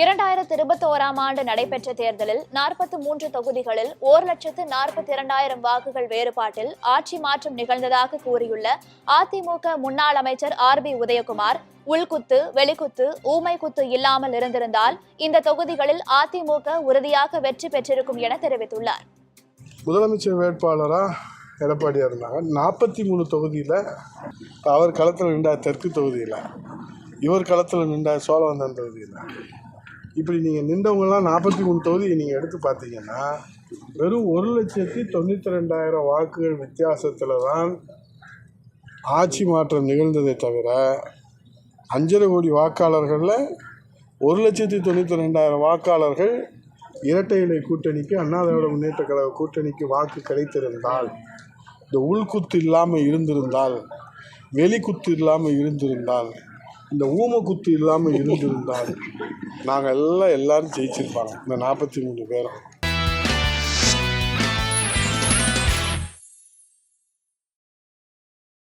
இரண்டாயிரத்து இருபத்தோராம் ஆண்டு நடைபெற்ற தேர்தலில் நாற்பத்தி மூன்று தொகுதிகளில் ஓர் லட்சத்து நாற்பத்தி இரண்டாயிரம் வாக்குகள் வேறுபாட்டில் ஆட்சி மாற்றம் நிகழ்ந்ததாக கூறியுள்ள அதிமுக முன்னாள் அமைச்சர் ஆர் பி உதயகுமார் உள்குத்து வெளிக்குத்து ஊமை குத்து இல்லாமல் இருந்திருந்தால் இந்த தொகுதிகளில் அதிமுக உறுதியாக வெற்றி பெற்றிருக்கும் என தெரிவித்துள்ளார். முதலமைச்சர் வேட்பாளராக எடப்பாடியாக இருந்தாங்க. நாற்பத்தி மூணு தொகுதியில் அவர் களத்தில் நின்றார் தெற்கு தொகுதியில். இவர் களத்தில் நின்றார் சோழவந்தன் தொகுதியில். இப்படி நீங்கள் நின்றவங்கலாம் நாற்பத்தி மூணு தொகுதியை நீங்கள் எடுத்து பார்த்தீங்கன்னா வெறும் ஒரு லட்சத்தி தொண்ணூற்றி ரெண்டாயிரம் வாக்குகள் வித்தியாசத்தில் தான் ஆட்சி மாற்றம் நிகழ்ந்ததே தவிர அஞ்சரை கோடி வாக்காளர்களில் ஒரு லட்சத்தி தொண்ணூற்றி ரெண்டாயிரம் வாக்காளர்கள் இரட்டை இலை கூட்டணிக்கு அண்ணா திராவிட முன்னேற்ற கழக கூட்டணிக்கு வாக்கு கிடைத்திருந்தால் இந்த உள்குத்து இல்லாமல் இருந்திருந்தால் வெளிக்குத்து இல்லாமல் இருந்திருந்தால் இந்த ஊமக்குத்து இல்லாமல் இருந்திருந்தால் நாங்கள் எல்லாம் எல்லாரும் ஜெயிச்சிருப்பாங்க. இந்த நாற்பத்தி மூணு பேரும்.